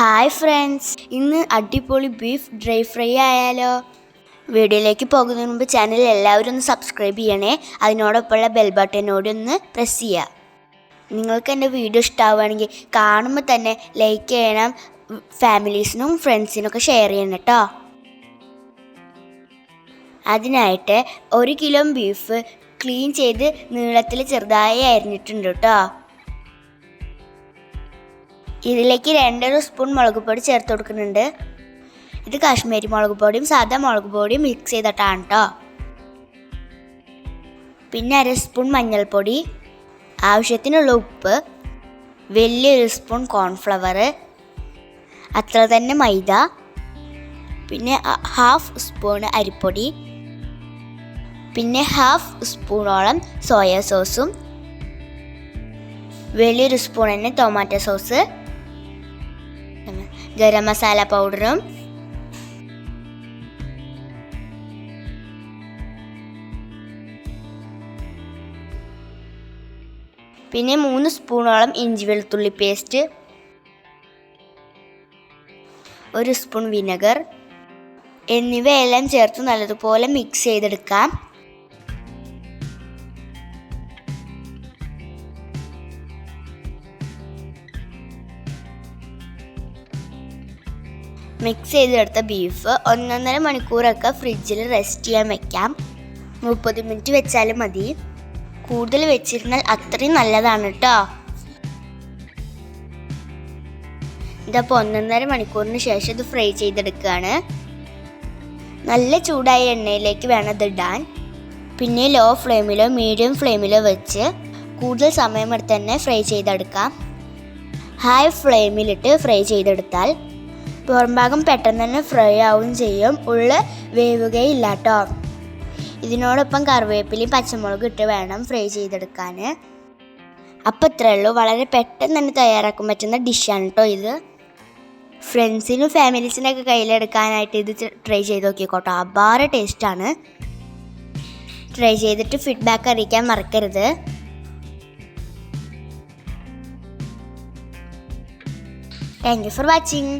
Hi friends ഇന്ന് അടിപൊളി beef dry fry ആയാലോ. വീഡിയോയിലേക്ക് പോകുന്നതിന് മുമ്പ് ചാനൽ എല്ലാവരും ഒന്ന് സബ്സ്ക്രൈബ് ചെയ്യണേ. അതിനോടൊപ്പമുള്ള ബെൽ ബട്ടനോട് ഒന്ന് പ്രസ് ചെയ്യുക നിങ്ങൾക്ക് എന്റെ വീഡിയോ ഇഷ്ടമാവുകയാണെങ്കിൽ കാണുമ്പോൾ തന്നെ ലൈക്ക് ചെയ്യണം ഫാമിലീസിനും ഫ്രണ്ട്സിനൊക്കെ ഷെയർ ചെയ്യണം കേട്ടോ. അതിനായിട്ട് ഒരു കിലോ ബീഫ് ക്ലീൻ ചെയ്ത് നീളത്തിൽ ചെറുതായി അരിഞ്ഞിട്ടുണ്ട് കേട്ടോ. ഇതിലേക്ക് രണ്ടര സ്പൂൺ മുളക് പൊടി ചേർത്ത് കൊടുക്കുന്നുണ്ട്. ഇത് കാശ്മീരി മുളക് പൊടിയും സാധാ മുളക് പൊടിയും മിക്സ് ചെയ്തിട്ടാണ് കേട്ടോ പിന്നെ അര സ്പൂൺ മഞ്ഞൾപ്പൊടി ആവശ്യത്തിനുള്ള ഉപ്പ് വലിയൊരു സ്പൂൺ കോൺഫ്ലവർ അത്ര തന്നെ മൈദ പിന്നെ ഹാഫ് സ്പൂൺ അരിപ്പൊടി പിന്നെ ഹാഫ് സ്പൂണോളം സോയ സോസും വലിയൊരു സ്പൂൺ തന്നെ ടൊമാറ്റോ സോസ് ഗരം മസാല പൗഡറും. പിന്നെ മൂന്ന് സ്പൂണോളം ഇഞ്ചി വെളുത്തുള്ളി പേസ്റ്റ് ഒരു സ്പൂൺ വിനെഗർ എന്നിവയെല്ലാം ചേർത്ത് നല്ലതുപോലെ മിക്സ് ചെയ്തെടുക്കാം. മിക്സ് ചെയ്തെടുത്ത ബീഫ് ഒന്നൊന്നര മണിക്കൂറൊക്കെ ഫ്രിഡ്ജിൽ റെസ്റ്റ് ചെയ്യാൻ വെക്കാം. മുപ്പത് മിനിറ്റ് വെച്ചാലും മതി. കൂടുതൽ വെച്ചിരുന്നാൽ അത്രയും നല്ലതാണ് കേട്ടോ ഇതപ്പോൾ ഒന്നൊന്നര മണിക്കൂറിന് ശേഷം ഇത് ഫ്രൈ ചെയ്തെടുക്കുകയാണ് നല്ല ചൂടായ എണ്ണയിലേക്ക് വേണം ഇത് ഇടാൻ. പിന്നെ ലോ ഫ്ലെയിമിലോ മീഡിയം ഫ്ലെയിമിലോ വെച്ച് കൂടുതൽ സമയമെടുത്ത് തന്നെ ഫ്രൈ ചെയ്തെടുക്കാം. ഹൈ ഫ്ലെയിമിലിട്ട് ഫ്രൈ ചെയ്തെടുത്താൽ പുറംഭാഗം പെട്ടെന്ന് തന്നെ ഫ്രൈ ആവുകയും ചെയ്യും. ഉള്ളിൽ വേവുകയില്ല കേട്ടോ ഇതിനോടൊപ്പം കറിവേപ്പിലയും പച്ചമുളകും ഇട്ട് വേണം ഫ്രൈ ചെയ്തെടുക്കാൻ അപ്പം ഇത്രയേ ഉള്ളൂ. വളരെ പെട്ടെന്ന് തന്നെ തയ്യാറാക്കാൻ പറ്റുന്ന ഡിഷാണ് കേട്ടോ ഇത്. ഫ്രണ്ട്സിനും ഫാമിലീസിനൊക്കെ കയ്യിലെടുക്കാനായിട്ട് ഇത് ട്രൈ ചെയ്ത് നോക്കിക്കോട്ടോ. അപാര ടേസ്റ്റാണ് ട്രൈ ചെയ്തിട്ട് ഫീഡ്ബാക്ക് അറിയിക്കാൻ മറക്കരുത്. Thank you for watching